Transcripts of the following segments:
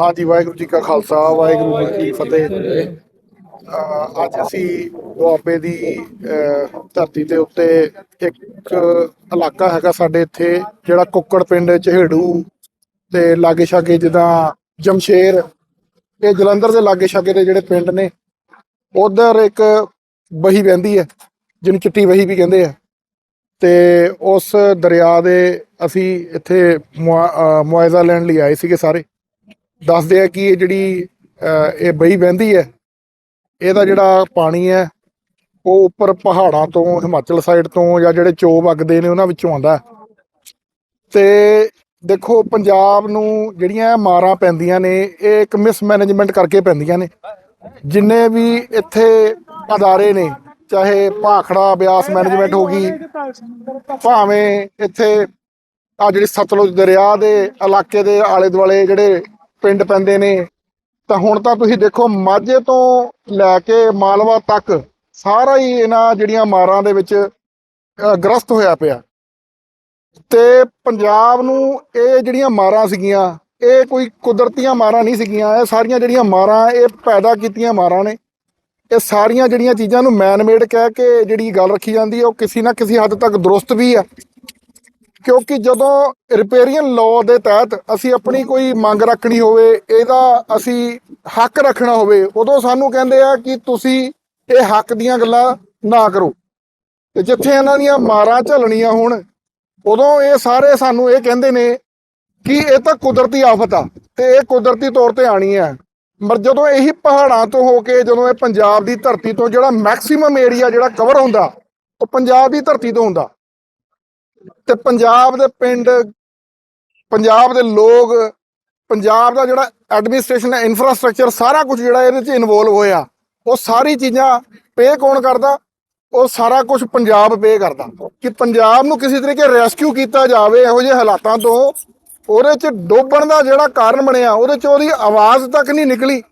ਹਾਂਜੀ, ਵਾਹਿਗੁਰੂ ਜੀ ਕਾ ਖਾਲਸਾ, ਵਾਹਿਗੁਰੂ ਜੀ ਕੀ ਫਤਿਹ। ਅੱਜ ਅਸੀਂ ਦੁਆਬੇ ਦੀ ਧਰਤੀ ਦੇ ਉੱਤੇ ਇੱਕ ਇਲਾਕਾ ਹੈਗਾ ਸਾਡੇ ਇੱਥੇ, ਜਿਹੜਾ ਕੁੱਕੜ ਪਿੰਡ ਚਹੇੜੂ ਤੇ ਲਾਗੇ ਛਾਗੇ ਜਿੱਦਾਂ ਜਮਸ਼ੇਰ, ਇਹ ਜਲੰਧਰ ਦੇ ਲਾਗੇ ਛਾਗੇ ਦੇ ਜਿਹੜੇ ਪਿੰਡ ਨੇ, ਉਧਰ ਇੱਕ ਬਹੀ ਵਹਿੰਦੀ ਹੈ, ਜਿਹਨੂੰ ਚਿੱਟੀ ਬਹੀ ਵੀ ਕਹਿੰਦੇ ਆ। ਤੇ ਉਸ ਦਰਿਆ ਦੇ ਅਸੀਂ ਇੱਥੇ ਮੁਆ- ਮੁਆਇਜ਼ਾ ਲੈਣ ਲਈ ਆਏ ਸੀਗੇ ਸਾਰੇ। ਦੱਸਦੇ ਆ ਕਿ ਇਹ ਜਿਹੜੀ ਇਹ ਬਈ ਵਹਿੰਦੀ ਹੈ ਇਹਦਾ ਜਿਹੜਾ ਪਾਣੀ ਹੈ ਉਹ ਉੱਪਰ ਪਹਾੜਾਂ ਤੋਂ ਹਿਮਾਚਲ ਸਾਈਡ ਤੋਂ ਜਾਂ ਜਿਹੜੇ ਚੋਬ ਵਗਦੇ ਨੇ ਉਹਨਾਂ ਵਿੱਚੋਂ ਆਉਂਦਾ। ਤੇ ਦੇਖੋ ਪੰਜਾਬ ਨੂੰ ਜਿਹੜੀਆਂ ਮਾਰਾਂ ਪੈਂਦੀਆਂ ਨੇ ਇਹ ਇੱਕ ਮਿਸਮੈਨੇਜਮੈਂਟ ਕਰਕੇ ਪੈਂਦੀਆਂ ਨੇ ਜਿੰਨੇ ਵੀ ਇੱਥੇ ਅਦਾਰੇ ਨੇ ਚਾਹੇ ਭਾਖੜਾ ਬਿਆਸ ਮੈਨੇਜਮੈਂਟ ਹੋ ਗਈ ਭਾਵੇਂ ਇੱਥੇ ਆ ਜਿਹੜੀ ਸਤਲੁਜ ਦਰਿਆ ਦੇ ਇਲਾਕੇ ਦੇ ਆਲੇ ਦੁਆਲੇ ਜਿਹੜੇ ਪਿੰਡ ਪੈਂਦੇ ਨੇ, ਤਾਂ ਹੁਣ ਤਾਂ ਤੁਸੀਂ ਦੇਖੋ ਮਾਝੇ ਤੋਂ ਲੈ ਕੇ ਮਾਲਵਾ ਤੱਕ ਸਾਰਾ ਹੀ ਇਹਨਾਂ ਜਿਹੜੀਆਂ ਮਾਰਾਂ ਦੇ ਵਿੱਚ ਗ੍ਰਸਤ ਹੋਇਆ ਪਿਆ। ਤੇ ਪੰਜਾਬ ਨੂੰ ਇਹ ਜਿਹੜੀਆਂ ਮਾਰਾਂ ਸੀਗੀਆਂ, ਇਹ ਕੋਈ ਕੁਦਰਤੀਆਂ ਮਾਰਾਂ ਨਹੀਂ ਸੀਗੀਆਂ, ਇਹ ਸਾਰੀਆਂ ਜਿਹੜੀਆਂ ਮਾਰਾਂ, ਇਹ ਪੈਦਾ ਕੀਤੀਆਂ ਮਾਰਾਂ ਨੇ। ਇਹ ਸਾਰੀਆਂ ਜਿਹੜੀਆਂ ਚੀਜ਼ਾਂ ਨੂੰ ਮੈਨਮੇਡ ਕਹਿ ਕੇ ਜਿਹੜੀ ਗੱਲ ਰੱਖੀ ਜਾਂਦੀ ਹੈ ਉਹ ਕਿਸੇ ਨਾ ਕਿਸੇ ਹੱਦ ਤੱਕ ਦਰੁਸਤ ਵੀ ਆ। ਕਿਉਂਕਿ ਜਦੋਂ ਰਿਪੇਰੀਅਨ ਲਾਅ ਦੇ ਤਹਿਤ ਅਸੀਂ ਆਪਣੀ ਕੋਈ ਮੰਗ ਰੱਖਣੀ ਹੋਵੇ, ਇਹਦਾ ਅਸੀਂ ਹੱਕ ਰੱਖਣਾ ਹੋਵੇ, ਉਦੋਂ ਸਾਨੂੰ ਕਹਿੰਦੇ ਆ ਕਿ ਤੁਸੀਂ ਇਹ ਹੱਕ ਦੀਆਂ ਗੱਲਾਂ ਨਾ ਕਰੋ। ਤੇ ਜਿੱਥੇ ਇਹਨਾਂ ਦੀਆਂ ਮਾਰਾਂ ਝੱਲਣੀਆਂ ਹੋਣ, ਉਦੋਂ ਇਹ ਸਾਰੇ ਸਾਨੂੰ ਇਹ ਕਹਿੰਦੇ ਨੇ ਕਿ ਇਹ ਤਾਂ ਕੁਦਰਤੀ ਆਫਤ ਆ ਤੇ ਇਹ ਕੁਦਰਤੀ ਤੌਰ ਤੇ ਆਣੀ ਹੈ ਪਰ ਜਦੋਂ ਇਹੀ ਪਹਾੜਾਂ ਤੋਂ ਹੋ ਕੇ ਜਦੋਂ ਇਹ ਪੰਜਾਬ ਦੀ ਧਰਤੀ ਤੋਂ ਜਿਹੜਾ ਮੈਕਸਿਮਮ ਏਰੀਆ ਜਿਹੜਾ ਕਵਰ ਹੁੰਦਾ, ਉਹ ਪੰਜਾਬ ਦੀ ਧਰਤੀ ਤੋਂ ਹੁੰਦਾ। ਤੇ ਪੰਜਾਬ ਦੇ ਪਿੰਡ, ਪੰਜਾਬ ਦੇ ਲੋਕ, ਪੰਜਾਬ ਦਾ ਜਿਹੜਾ ਐਡਮਿਨਿਸਟ੍ਰੇਸ਼ਨ ਹੈ ਇਨਫਰਾਸਟ੍ਰਕਚਰ ਸਾਰਾ ਕੁਝ ਜਿਹੜਾ ਇਹਦੇ ਚ ਇਨਵੋਲਵ ਹੋਇਆ। ਉਹ ਸਾਰੀ ਚੀਜ਼ਾਂ ਪੇ ਕੌਣ ਕਰਦਾ? ਉਹ ਸਾਰਾ ਕੁਝ ਪੰਜਾਬ ਪੇ ਕਰਦਾ। ਕਿ ਪੰਜਾਬ ਨੂੰ ਕਿਸੇ ਤਰੀਕੇ ਰੈਸਕਿਊ ਕੀਤਾ ਜਾਵੇ, ਇਹੋ ਜਿਹੇ ਹਾਲਾਤਾਂ ਤੋਂ ਉਹਦੇ ਚ ਡੋਬਣ ਦਾ ਜਿਹੜਾ ਕਾਰਨ ਬਣਿਆ, ਉਹਦੇ ਚ ਉਹਦੀ ਆਵਾਜ਼ ਤੱਕ ਨਹੀਂ ਨਿਕਲੀ।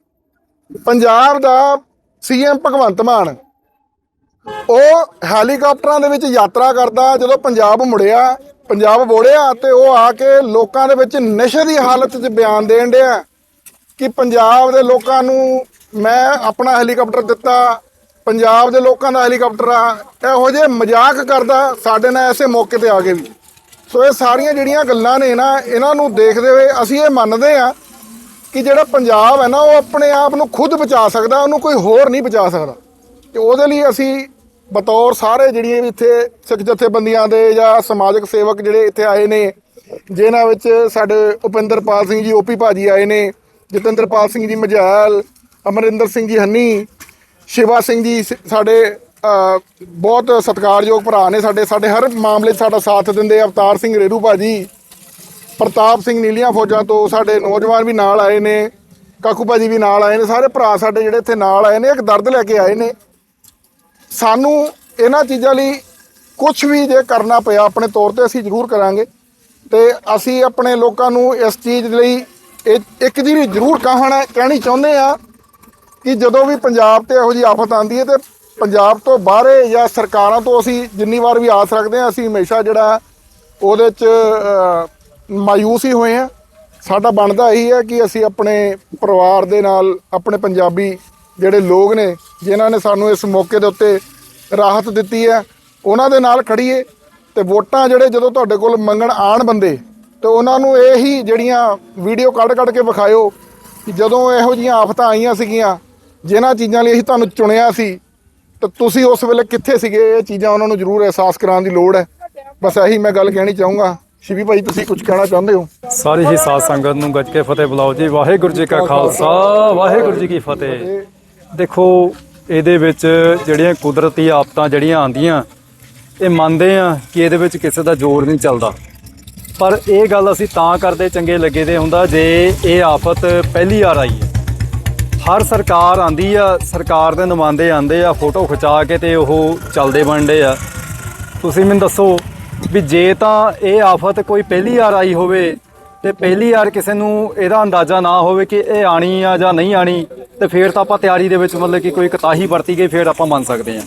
ਪੰਜਾਬ ਦਾ ਸੀਐਮ ਭਗਵੰਤ ਮਾਨ ਉਹ ਹੈਲੀਕਾਪਟਰਾਂ ਦੇ ਵਿੱਚ ਯਾਤਰਾ ਕਰਦਾ, ਜਦੋਂ ਪੰਜਾਬ ਮੁੜਿਆ, ਪੰਜਾਬ ਵੋੜਿਆ ਤੇ ਉਹ ਆ ਕੇ ਲੋਕਾਂ ਦੇ ਵਿੱਚ ਨਸ਼ੇ ਦੀ ਹਾਲਤ 'ਚ ਬਿਆਨ ਦੇਣ ਡਿਆ ਕਿ ਪੰਜਾਬ ਦੇ ਲੋਕਾਂ ਨੂੰ ਮੈਂ ਆਪਣਾ ਹੈਲੀਕਾਪਟਰ ਦਿੱਤਾ, ਪੰਜਾਬ ਦੇ ਲੋਕਾਂ ਦਾ ਹੈਲੀਕਾਪਟਰ ਆ, ਇਹੋ ਜਿਹੇ ਮਜ਼ਾਕ ਕਰਦਾ ਸਾਡੇ ਨਾਲ ਐਸੇ ਮੌਕੇ ਤੇ ਆ ਕੇ ਵੀ। ਸੋ ਇਹ ਸਾਰੀਆਂ ਜਿਹੜੀਆਂ ਗੱਲਾਂ ਨੇ ਨਾ, ਇਹਨਾਂ ਨੂੰ ਦੇਖਦੇ ਹੋਏ ਅਸੀਂ ਇਹ ਮੰਨਦੇ ਆ ਕਿ ਜਿਹੜਾ ਪੰਜਾਬ ਹੈ ਨਾ, ਉਹ ਆਪਣੇ ਆਪ ਨੂੰ ਖੁਦ ਬਚਾ ਸਕਦਾ, ਉਹਨੂੰ ਕੋਈ ਹੋਰ ਨਹੀਂ ਬਚਾ ਸਕਦਾ। ਤੇ ਉਹਦੇ ਲਈ ਅਸੀਂ ਬਤੌਰ ਸਾਰੇ ਜਿਹੜੀਆਂ ਵੀ ਇੱਥੇ ਸਿੱਖ ਜਥੇਬੰਦੀਆਂ ਦੇ ਜਾਂ ਸਮਾਜਿਕ ਸੇਵਕ ਜਿਹੜੇ ਇੱਥੇ ਆਏ ਨੇ, ਜਿਨ੍ਹਾਂ ਵਿੱਚ ਸਾਡੇ ਉਪਿੰਦਰਪਾਲ ਸਿੰਘ ਜੀ ਓਪੀ ਭਾਜੀ ਆਏ ਨੇ, ਜਤਿੰਦਰਪਾਲ ਸਿੰਘ ਜੀ ਮਝੈਲ ਅਮਰਿੰਦਰ ਸਿੰਘ ਜੀ ਹੰਨੀ, ਸ਼ਿਵਾ ਸਿੰਘ ਜੀ ਸ- ਸਾਡੇ ਬਹੁਤ ਸਤਿਕਾਰਯੋਗ ਭਰਾ ਨੇ ਸਾਡੇ ਸਾਡੇ ਹਰ ਮਾਮਲੇ 'ਚ ਸਾਡਾ ਸਾਥ ਦਿੰਦੇ ਅਵਤਾਰ ਸਿੰਘ ਰੇਰੂ ਭਾਜੀ, ਪ੍ਰਤਾਪ ਸਿੰਘ ਨੀਲੀਆਂ ਫੌਜਾਂ ਤੋਂ ਸਾਡੇ ਨੌਜਵਾਨ ਵੀ ਨਾਲ ਆਏ ਨੇ, ਕਾਕੂ ਭਾਜੀ ਵੀ ਨਾਲ ਆਏ ਨੇ, ਸਾਰੇ ਭਰਾ ਸਾਡੇ ਜਿਹੜੇ ਇੱਥੇ ਨਾਲ ਆਏ ਨੇ, ਇੱਕ ਦਰਦ ਲੈ ਕੇ ਆਏ ਨੇ। ਸਾਨੂੰ ਇਹਨਾਂ ਚੀਜ਼ਾਂ ਲਈ ਕੁਝ ਵੀ ਜੇ ਕਰਨਾ ਪਿਆ, ਆਪਣੇ ਤੌਰ ਤੇ ਅਸੀਂ ਜ਼ਰੂਰ ਕਰਾਂਗੇ। ਤੇ ਅਸੀਂ ਆਪਣੇ ਲੋਕਾਂ ਨੂੰ ਇਸ ਚੀਜ਼ ਲਈ ਇਹ- ਇੱਕ ਚੀਜ਼ ਜ਼ਰੂਰ ਕਹਾਣਾ, ਕਹਿਣੀ ਚਾਹੁੰਦੇ ਆ ਕਿ ਜਦੋਂ ਵੀ ਪੰਜਾਬ ਤੇ ਇਹੋ ਜਿਹੀ ਆਫਤ ਆਉਂਦੀ ਹੈ ਤੇ ਪੰਜਾਬ ਤੋਂ ਬਾਹਰੇ ਜਾਂ ਸਰਕਾਰਾਂ ਤੋਂ ਅਸੀਂ ਜਿੰਨੀ ਵਾਰ ਵੀ ਆਸ ਰੱਖਦੇ ਆ ਅਸੀਂ ਹਮੇਸ਼ਾ ਜਿਹੜਾ ਉਹਦੇ ਚ ਮਾਯੂਸ ਹੀ ਹੋਏ ਆ ਸਾਡਾ ਬਣਦਾ ਇਹੀ ਹੈ ਕਿ ਅਸੀਂ ਆਪਣੇ ਪਰਿਵਾਰ ਦੇ ਨਾਲ, ਆਪਣੇ ਪੰਜਾਬੀ ਜਿਹੜੇ ਲੋਕ ਨੇ, ਜਿਨ੍ਹਾਂ ਨੇ ਸਾਨੂੰ ਇਸ ਮੌਕੇ ਦੇ ਉੱਤੇ ਰਾਹਤ ਦਿੱਤੀ ਹੈ, ਉਹਨਾਂ ਦੇ ਨਾਲ ਖੜੀਏ ਤੇ ਵੋਟਾਂ ਜਿਹੜੇ ਜਦੋਂ ਤੁਹਾਡੇ ਕੋਲ ਮੰਗਣ ਆਣ ਬੰਦੇ, ਤੇ ਉਹਨਾਂ ਨੂੰ ਇਹੀ ਜਿਹੜੀਆਂ ਵੀਡੀਓ ਕੱਢ ਕੱਢ ਕੇ ਵਿਖਾਇਓ ਕਿ ਜਦੋਂ ਇਹੋ ਜੀਆਂ ਆਫਤਾਂ ਆਈਆਂ ਸੀਗੀਆਂ, ਜਿਨ੍ਹਾਂ ਚੀਜ਼ਾਂ ਲਈ ਅਸੀਂ ਤੁਹਾਨੂੰ ਚੁਣਿਆ ਸੀ, ਤੇ ਤੁਸੀਂ ਉਸ ਵੇਲੇ ਕਿੱਥੇ ਸੀਗੇ? ਇਹ ਚੀਜ਼ਾਂ ਉਹਨਾਂ ਨੂੰ ਜ਼ਰੂਰ ਅਹਿਸਾਸ ਕਰਾਉਣ ਦੀ ਲੋੜ ਹੈ। ਬਸ ਇਹੀ ਮੈਂ ਗੱਲ ਕਹਿਣੀ ਚਾਹੂੰਗਾ। ਸ਼ਿਵੀ ਭਾਈ, ਤੁਸੀਂ ਕੁਝ ਕਹਿਣਾ ਚਾਹੁੰਦੇ ਹੋ? ਸਾਰੀ ਹੀ ਸਾਧ ਸੰਗਤ ਨੂੰ ਗੱਜ ਕੇ ਫਤਿਹ ਬੁਲਾਓ ਜੀ। ਵਾਹਿਗੁਰੂ ਜੀ ਕਾ ਖਾਲਸਾ, ਵਾਹਿਗੁਰੂ ਜੀ ਕੀ ਫਤਿਹ। ਦੇਖੋ, ਇਹਦੇ ਵਿੱਚ ਜਿਹੜੀਆਂ ਕੁਦਰਤੀ ਆਫਤਾਂ ਜਿਹੜੀਆਂ ਆਉਂਦੀਆਂ, ਇਹ ਮੰਨਦੇ ਆ ਕਿ ਇਹਦੇ ਵਿੱਚ ਕਿਸੇ ਦਾ ਜ਼ੋਰ ਨਹੀਂ ਚੱਲਦਾ। ਪਰ ਇਹ ਗੱਲ ਅਸੀਂ ਤਾਂ ਕਰਦੇ ਚੰਗੇ ਲੱਗੇ ਦੇ ਹੁੰਦਾ ਜੇ ਇਹ ਆਫਤ ਪਹਿਲੀ ਵਾਰ ਆਈ ਹੈ। ਹਰ ਸਰਕਾਰ ਆਂਦੀ ਆ, ਸਰਕਾਰ ਦੇ ਨੁਮਾਇੰਦੇ ਆਂਦੇ ਆ, ਫੋਟੋ ਖਿਚਾ ਕੇ ਤੇ ਉਹ ਚੱਲਦੇ ਬਣਦੇ ਆ। ਤੁਸੀਂ ਮੈਨੂੰ ਦੱਸੋ ਵੀ ਜੇ ਤਾਂ ਇਹ ਆਫਤ ਕੋਈ ਪਹਿਲੀ ਵਾਰ ਆਈ ਹੋਵੇ ਤੇ ਪਹਿਲੀ ਵਾਰ ਕਿਸੇ ਨੂੰ ਇਹਦਾ ਅੰਦਾਜ਼ਾ ਨਾ ਹੋਵੇ ਕਿ ਇਹ ਆਣੀ ਆ ਜਾਂ ਨਹੀਂ ਆਣੀ ਤੇ ਫਿਰ ਤਾਂ ਆਪਾਂ ਤਿਆਰੀ ਦੇ ਵਿੱਚ ਮਤਲਬ ਕਿ ਕੋਈ ਕਤਾਹੀ ਵਰਤੀ ਗਈ, ਫਿਰ ਆਪਾਂ ਮੰਨ ਸਕਦੇ ਹਾਂ।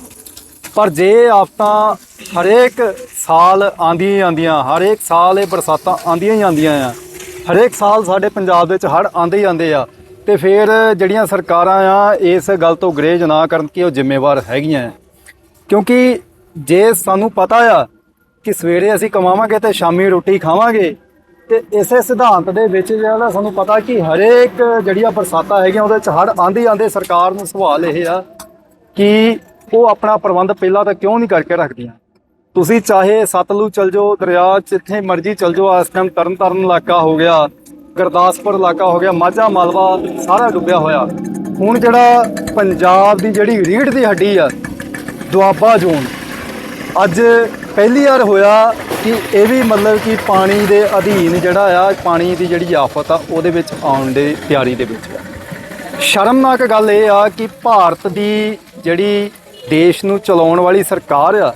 ਪਰ ਜੇ ਆਫਤਾਂ ਹਰੇਕ ਸਾਲ ਆਂਦੀਆਂ ਹੀ ਆਂਦੀਆਂ ਹਰੇਕ ਸਾਲ ਇਹ ਬਰਸਾਤਾਂ ਆਂਦੀਆਂ ਹੀ ਆਂਦੀਆਂ ਆ, ਹਰੇਕ ਸਾਲ ਸਾਡੇ ਪੰਜਾਬ ਵਿੱਚ ਹੜ੍ਹ ਆਂਦੇ ਹੀ ਆਂਦੇ ਆ, ਤੇ ਫਿਰ ਜਿਹੜੀਆਂ ਸਰਕਾਰਾਂ ਆ, ਇਸ ਗੱਲ ਤੋਂ ਗਰੇਜ ਨਾ ਕਰਨ ਕਿ ਉਹ ਜ਼ਿੰਮੇਵਾਰ ਹੈਗੀਆਂ ਕਿਉਂਕਿ ਜੇ ਸਾਨੂੰ ਪਤਾ ਆ ਕਿ ਸਵੇਰੇ ਅਸੀਂ ਕਮਾਵਾਂਗੇ ਤੇ ਸ਼ਾਮੀ ਰੋਟੀ ਖਾਵਾਂਗੇ ਤੇ ਇਸੇ ਸਿਧਾਂਤ ਦੇ ਵਿੱਚ ਜਿਹੜਾ ਸਾਨੂੰ ਪਤਾ ਕਿ ਹਰੇਕ ਜਿਹੜੀਆਂ ਬਰਸਾਤਾਂ ਹੈਗੀਆਂ ਉਹਦੇ ਚ ਹੜ੍ਹ ਆਂਦੇ ਆਂਦੇ ਸਰਕਾਰ ਨੂੰ ਸਵਾਲ ਇਹ ਆ ਕਿ ਉਹ ਆਪਣਾ ਪ੍ਰਬੰਧ ਪਹਿਲਾਂ ਤਾਂ ਕਿਉਂ ਨਹੀਂ ਕਰਕੇ ਰੱਖਦੀਆਂ? ਤੁਸੀਂ ਚਾਹੇ ਸਤਲੁਜ ਚਲ ਜਾਓ, ਦਰਿਆ ਜਿੱਥੇ ਮਰਜ਼ੀ ਚਲ ਜਾਓ, ਇਸ ਟਾਈਮ ਤਰਨ ਤਾਰਨ ਇਲਾਕਾ ਹੋ ਗਿਆ, ਗੁਰਦਾਸਪੁਰ ਇਲਾਕਾ ਹੋ ਗਿਆ, ਮਾਝਾ, ਮਾਲਵਾ, ਸਾਰਾ ਡੁੱਬਿਆ ਹੋਇਆ। ਹੁਣ ਜਿਹੜਾ ਪੰਜਾਬ ਦੀ ਜਿਹੜੀ ਰੀੜ ਦੀ ਹੱਡੀ ਆ, ਦੁਆਬਾ ਜ਼ੋਨ ਅੱਜ ਪਹਿਲੀ ਵਾਰ ਹੋਇਆ ਕਿ ਇਹ ਵੀ ਮਤਲਬ ਕਿ ਪਾਣੀ ਦੇ ਅਧੀਨ ਜਿਹੜਾ ਆ, ਪਾਣੀ ਦੀ ਜਿਹੜੀ ਆਫਤ ਆ, ਉਹਦੇ ਵਿੱਚ ਆਉਣ ਦੇ ਤਿਆਰੀ ਦੇ ਵਿੱਚ ਆ। ਸ਼ਰਮਨਾਕ ਗੱਲ ਇਹ ਆ ਕਿ ਭਾਰਤ ਦੀ ਜਿਹੜੀ ਦੇਸ਼ ਨੂੰ ਚਲਾਉਣ ਵਾਲੀ ਸਰਕਾਰ ਆ,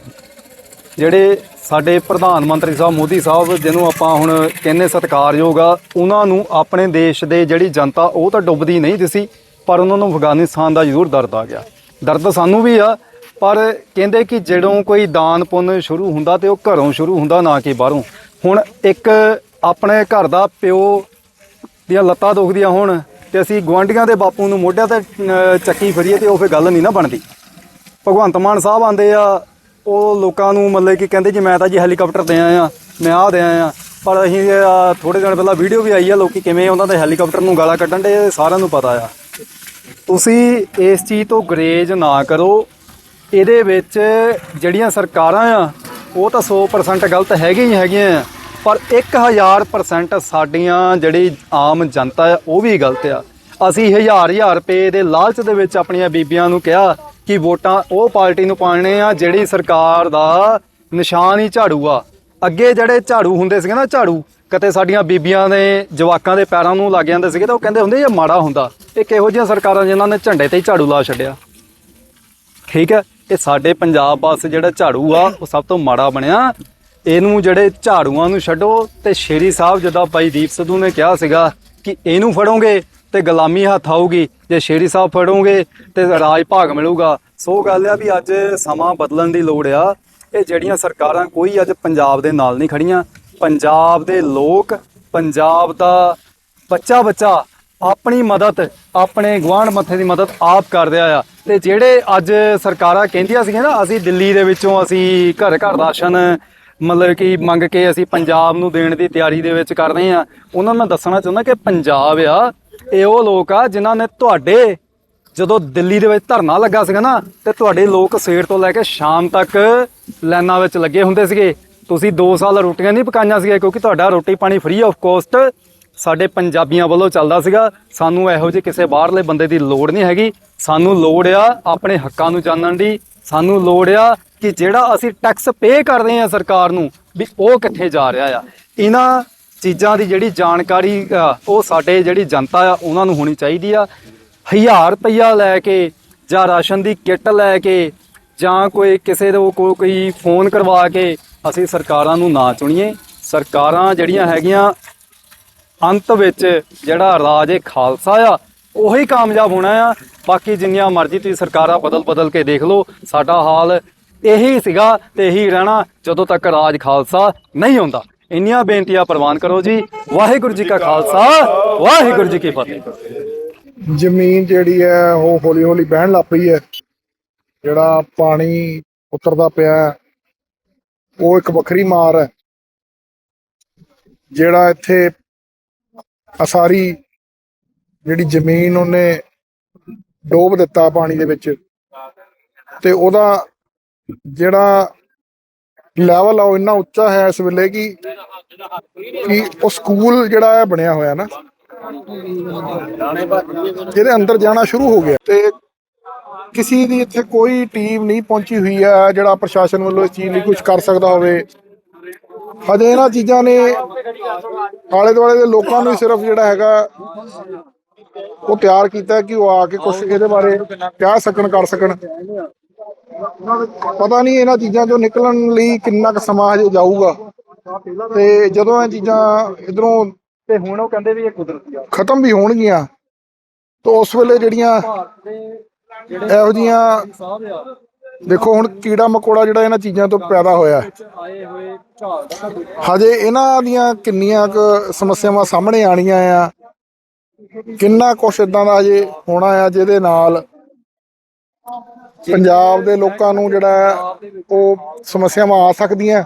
ਜਿਹੜੇ ਸਾਡੇ ਪ੍ਰਧਾਨ ਮੰਤਰੀ ਸਾਹਿਬ ਮੋਦੀ ਸਾਹਿਬ, ਜਿਹਨੂੰ ਆਪਾਂ ਹੁਣ ਕਹਿੰਨੇ ਸਤਿਕਾਰਯੋਗ ਆ, ਉਹਨਾਂ ਨੂੰ ਆਪਣੇ ਦੇਸ਼ ਦੇ ਜਿਹੜੀ ਜਨਤਾ, ਉਹ ਤਾਂ ਡੁੱਬਦੀ ਨਹੀਂ ਦਿਸੀ, ਪਰ ਉਹਨਾਂ ਨੂੰ ਅਫਗਾਨਿਸਤਾਨ ਦਾ ਜ਼ਰੂਰ ਦਰਦ ਆ ਗਿਆ। ਦਰਦ ਸਾਨੂੰ ਵੀ ਆ ਪਰ ਕਹਿੰਦੇ ਕਿ ਜਦੋਂ ਕੋਈ ਦਾਨ ਪੁੰਨ ਸ਼ੁਰੂ ਹੁੰਦਾ ਤੇ ਉਹ ਘਰੋਂ ਸ਼ੁਰੂ ਹੁੰਦਾ ਨਾ ਕਿ ਬਾਹਰੋਂ। ਹੁਣ ਇੱਕ ਆਪਣੇ ਘਰ ਦਾ ਪਿਓ ਦੀਆਂ ਲੱਤਾਂ ਦੁਖਦੀਆਂ ਹੋਣ ਤੇ ਅਸੀਂ ਗੁਆਂਢੀਆਂ ਦੇ ਬਾਪੂ ਨੂੰ ਮੋਢਿਆਂ ਤੇ ਚੱਕੀ ਫਿਰੀਏ ਤੇ ਉਹ ਫੇ ਗੱਲ ਨਹੀਂ ਨਾ ਬਣਦੀ। ਭਗਵੰਤ ਮਾਨ ਸਾਹਿਬ ਆਂਦੇ ਆ, ਉਹ ਲੋਕਾਂ ਨੂੰ ਮਤਲਬ ਕਿ ਕਹਿੰਦੇ ਜੀ ਮੈਂ ਤਾਂ ਜੀ ਹੈਲੀਕਾਪਟਰ ਦੇ ਆਇਆ ਆ ਮੈਂ ਆ ਦੇ ਆਇਆ। ਪਰ ਅਸੀਂ ਥੋੜੇ ਦਿਨ ਪਹਿਲਾਂ ਵੀਡੀਓ ਵੀ ਆਈ ਆ ਲੋਕੀ ਕਿਵੇਂ ਉਹਨਾਂ ਦੇ ਹੈਲੀਕਾਪਟਰ ਨੂੰ ਗਾਲਾਂ ਕੱਢਣ ਦੇ, ਸਾਰਿਆਂ ਨੂੰ ਪਤਾ ਆ। ਤੁਸੀਂ ਇਸ ਚੀਜ਼ ਤੋਂ ਗਰੇਜ ਨਾ ਕਰੋ ਇਹਦੇ ਵਿੱਚ ਜਿਹੜੀਆਂ ਸਰਕਾਰਾਂ ਆ, ਉਹ ਤਾਂ 100% ਗਲਤ ਹੈਗੀਆਂ ਹੀ ਹੈਗੀਆਂ ਆ, ਪਰ 1000% ਸਾਡੀਆਂ ਜਿਹੜੀ ਆਮ ਜਨਤਾ ਆ, ਉਹ ਵੀ ਗਲਤ ਆ। ਅਸੀਂ ਹਜ਼ਾਰ ਹਜ਼ਾਰ ਰੁਪਏ ਦੇ ਲਾਲਚ ਦੇ ਵਿੱਚ ਆਪਣੀਆਂ ਬੀਬੀਆਂ ਨੂੰ ਕਿਹਾ ਕਿ ਵੋਟਾਂ ਉਹ ਪਾਰਟੀ ਨੂੰ ਪਾਣੇ ਆ, ਜਿਹੜੀ ਸਰਕਾਰ ਦਾ ਨਿਸ਼ਾਨ ਹੀ ਝਾੜੂ ਆ। ਅੱਗੇ ਜਿਹੜੇ ਝਾੜੂ ਹੁੰਦੇ ਸੀਗੇ ਨਾ, ਝਾੜੂ, ਕਿਤੇ ਸਾਡੀਆਂ ਬੀਬੀਆਂ ਦੇ ਜਵਾਕਾਂ ਦੇ ਪੈਰਾਂ ਨੂੰ ਲੱਗ ਜਾਂਦੇ ਸੀਗੇ ਤਾਂ ਉਹ ਕਹਿੰਦੇ ਹੁੰਦੇ ਇਹ ਮਾੜਾ ਹੁੰਦਾ। ਇਹ ਕਿਹੋ ਜਿਹੀਆਂ ਸਰਕਾਰਾਂ ਜਿਨ੍ਹਾਂ ਨੇ ਝੰਡੇ ਤੇ ਹੀ ਝਾੜੂ ਲਾ ਛੱਡਿਆ। ਠੀਕ ਹੈ? ਇਹ ਸਾਡੇ ਪੰਜਾਬ ਪਾਸੇ ਜਿਹੜਾ ਝਾੜੂ ਆ, ਉਹ ਸਭ ਤੋਂ ਮਾੜਾ ਬਣਿਆ। ਇਹਨੂੰ ਜਿਹੜੇ ਝਾੜੂਆਂ ਨੂੰ ਛੱਡੋ ਤੇ ਸ਼ੇਰੀ ਸਾਹਿਬ ਜਿੱਦਾਂ ਭਾਈ ਦੀਪ ਸਿੱਧੂ ਨੇ ਕਿਹਾ ਸੀਗਾ ਕਿ ਇਹਨੂੰ ਫੜੋਗੇ ਤੇ ਗੁਲਾਮੀ ਹੱਥ ਆਊਗੀ। ਜੇ ਸ਼ੇਰੀ ਸਾਹਿਬ ਫੜੋਗੇ ਤੇ ਰਾਜ ਭਾਗ ਮਿਲੂਗਾ। ਸੋ ਗੱਲ ਆ ਵੀ ਅੱਜ ਸਮਾਂ ਬਦਲਣ ਦੀ ਲੋੜ ਆ। ਇਹ ਜਿਹੜੀਆਂ ਸਰਕਾਰਾਂ ਕੋਈ ਅੱਜ ਪੰਜਾਬ ਦੇ ਨਾਲ ਨਹੀਂ ਖੜੀਆਂ। ਪੰਜਾਬ ਦੇ ਲੋਕ, ਪੰਜਾਬ ਦਾ ਬੱਚਾ ਬੱਚਾ ਆਪਣੀ ਮਦਦ, ਆਪਣੇ ਗੁਆਂਢ ਮੱਥੇ ਦੀ ਮਦਦ ਆਪ ਕਰ ਰਿਹਾ ਆ ਤੇ ਜਿਹੜੇ ਅੱਜ ਸਰਕਾਰਾਂ ਕਹਿੰਦੀਆਂ ਸੀਗੀਆਂ ਨਾ, ਅਸੀਂ ਦਿੱਲੀ ਦੇ ਵਿੱਚੋਂ ਅਸੀਂ ਘਰ ਘਰ ਰਾਸ਼ਨ ਮਤਲਬ ਕਿ ਮੰਗ ਕੇ ਅਸੀਂ ਪੰਜਾਬ ਨੂੰ ਦੇਣ ਦੀ ਤਿਆਰੀ ਦੇ ਵਿੱਚ ਕਰ ਰਹੇ ਆ ਉਹਨਾਂ ਨੂੰ ਮੈਂ ਦੱਸਣਾ ਚਾਹੁੰਦਾ ਕਿ ਪੰਜਾਬ ਆ, ਇਹ ਉਹ ਲੋਕ ਆ ਜਿਨ੍ਹਾਂ ਨੇ ਤੁਹਾਡੇ, ਜਦੋਂ ਦਿੱਲੀ ਦੇ ਵਿੱਚ ਧਰਨਾ ਲੱਗਾ ਸੀਗਾ ਨਾ, ਤੇ ਤੁਹਾਡੇ ਲੋਕ ਸਵੇਰ ਤੋਂ ਲੈ ਕੇ ਸ਼ਾਮ ਤੱਕ ਲਾਈਨਾਂ ਵਿੱਚ ਲੱਗੇ ਹੁੰਦੇ ਸੀਗੇ। ਤੁਸੀਂ 2 ਸਾਲ ਰੋਟੀਆਂ ਨਹੀਂ ਪਕਾਈਆਂ ਸੀਗੀਆਂ, ਕਿਉਂਕਿ ਤੁਹਾਡਾ ਰੋਟੀ ਪਾਣੀ ਫ੍ਰੀ ਆਫ ਕੋਸਟ ਸਾਡੇ ਪੰਜਾਬੀਆਂ ਵੱਲੋਂ ਚੱਲਦਾ ਸੀਗਾ। ਸਾਨੂੰ ਇਹੋ ਜਿਹੇ ਕਿਸੇ ਬਾਹਰਲੇ ਬੰਦੇ ਦੀ ਲੋੜ ਨਹੀਂ ਹੈਗੀ। ਸਾਨੂੰ ਲੋੜ ਆ ਆਪਣੇ ਹੱਕਾਂ ਨੂੰ ਜਾਣਨ ਦੀ। ਸਾਨੂੰ ਲੋੜ ਆ ਕਿ ਜਿਹੜਾ ਅਸੀਂ ਟੈਕਸ ਪੇ ਕਰਦੇ ਆ ਸਰਕਾਰ ਨੂੰ ਵੀ ਉਹ ਕਿੱਥੇ ਜਾ ਰਿਹਾ ਆ। ਇਹਨਾਂ ਚੀਜ਼ਾਂ ਦੀ ਜਿਹੜੀ ਜਾਣਕਾਰੀ ਉਹ ਸਾਡੇ ਜਿਹੜੀ ਜਨਤਾ ਆ, ਉਹਨਾਂ ਨੂੰ ਹੋਣੀ ਚਾਹੀਦੀ ਆ। ਹਜ਼ਾਰ ਰੁਪਈਆ ਲੈ ਕੇ ਜਾਂ ਰਾਸ਼ਨ ਦੀ ਕਿੱਟ ਲੈ ਕੇ ਜਾਂ ਕੋਈ ਕਿਸੇ ਤੋਂ ਕੋ- ਕੋਈ ਫੋਨ ਕਰਵਾ ਕੇ ਅਸੀਂ ਸਰਕਾਰਾਂ ਨੂੰ ਨਾ ਚੁਣੀਏ। ਸਰਕਾਰਾਂ ਜਿਹੜੀਆਂ ਹੈਗੀਆਂ ਅੰਤ ਵਿੱਚ ਜਿਹੜਾ ਰਾਜ ਇਹ ਖਾਲਸਾ ਆ, ਉਹੀ ਕਾਮਯਾਬ ਹੋਣਾ ਆ। ਬਾਕੀ ਜਿੰਨੀਆਂ ਮਰਜ਼ੀ ਤੁਸੀਂ ਸਰਕਾਰਾਂ ਬਦਲ ਬਦਲ ਕੇ ਦੇਖ ਲਓ, ਸਾਡਾ ਹਾਲ ਇਹੀ ਸੀਗਾ ਤੇ ਇਹੀ ਰਹਿਣਾ ਜਦੋਂ ਤੱਕ ਰਾਜ ਖਾਲਸਾ ਨਹੀਂ ਹੁੰਦਾ। ਇੰਨੀਆਂ ਬੇਨਤੀਆਂ ਪ੍ਰਵਾਨ ਕਰੋ ਜੀ। ਵਾਹਿਗੁਰੂ ਜੀ ਕਾ ਖਾਲਸਾ, ਵਾਹਿਗੁਰੂ ਜੀ ਕੀ ਫਤਿਹ। ਜ਼ਮੀਨ ਜਿਹੜੀ ਹੈ, ਉਹ ਹੌਲੀ ਹੌਲੀ ਬਹਿਣ ਲੱਗ ਪਈ ਹੈ। ਜਿਹੜਾ ਪਾਣੀ ਉਤਰਦਾ ਪਿਆ ਉਹ ਇੱਕ ਵੱਖਰੀ ਮਾਰ ਹੈ। ਜਿਹੜਾ ਇੱਥੇ ਅਸਾਰੀ ਜਿਹੜੀ ਜ਼ਮੀਨ ਉਹਨੇ ਡੋਬ ਦਿੱਤਾ ਪਾਣੀ ਦੇ ਵਿੱਚ। ਤੇ ਉਹਦਾ ਜਿਹੜਾ ਲੈਵਲ ਆ ਉਹ ਇੰਨਾ ਉੱਚਾ ਹੈ ਇਸ ਵੇਲੇ ਕਿ ਕਿ ਉਹ ਸਕੂਲ ਜਿਹੜਾ ਹੈ ਬਣਿਆ ਹੋਇਆ ਨਾ ਜਿਹਦੇ ਅੰਦਰ ਜਾਣਾ ਸ਼ੁਰੂ ਹੋ ਗਿਆ। ਤੇ ਕਿਸੇ ਦੀ ਇੱਥੇ ਕੋਈ ਟੀਮ ਨਹੀਂ ਪਹੁੰਚੀ ਹੋਈ ਹੈ ਜਿਹੜਾ ਪ੍ਰਸ਼ਾਸਨ ਵੱਲੋਂ ਇਸ ਚੀਜ਼ ਲਈ ਕੁਝ ਕਰ ਸਕਦਾ ਹੋਵੇ। ਹਜੇ ਇਹਨਾਂ ਚੀਜ਼ਾਂ ਨੇ ਆਲੇ ਦੁਆਲੇ ਦੇ ਲੋਕਾਂ ਨੂੰ ਸਿਰਫ ਜਿਹੜਾ ਹੈਗਾ ਉਹ ਤਿਆਰ ਕੀਤਾ ਕਿ ਉਹ ਆ ਕੇ ਕੁਝ ਇਹਦੇ ਬਾਰੇ ਕਹਿ ਸਕਣ ਕਰ ਸਕਣ। ਪਤਾ ਨਹੀਂ ਇਹਨਾਂ ਚੀਜ਼ਾਂ ਚੋਂ ਨਿਕਲਣ ਲਈ ਕਿੰਨਾ ਕੁ ਸਮਾਂ ਹਜੇ ਜਾਊਗਾ। ਤੇ ਜਦੋਂ ਇਹ ਚੀਜ਼ਾਂ ਇਧਰੋਂ ਤੇ ਹੁਣ ਉਹ ਕਹਿੰਦੇ ਵੀ ਇਹ ਕੁਦਰਤੀ ਆ। ਖਤਮ ਵੀ ਹੋਣਗੀਆਂ ਤਾਂ ਉਸ ਵੇਲੇ ਜਿਹੜੀਆਂ ਇਹੋ ਜੀਆਂ ਦੇਖੋ, ਹੁਣ ਕੀੜਾ ਮਕੋੜਾ ਜਿਹੜਾ ਇਹਨਾਂ ਚੀਜ਼ਾਂ ਤੋਂ ਪੈਦਾ ਹੋਇਆ ਹਜੇ ਇਹਨਾਂ ਦੀਆਂ ਕਿੰਨੀਆਂ ਕੁ ਸਮੱਸਿਆਵਾਂ ਸਾਹਮਣੇ ਆਣੀਆਂ ਆ। ਕਿੰਨਾ ਕੁਛ ਇਦਾਂ ਦਾ ਹਜੇ ਹੋਣਾ ਆ ਜਿਹਦੇ ਨਾਲ ਪੰਜਾਬ ਦੇ ਲੋਕਾਂ ਨੂੰ ਜਿਹੜਾ ਉਹ ਸਮੱਸਿਆਵਾਂ ਆ ਸਕਦੀਆਂ।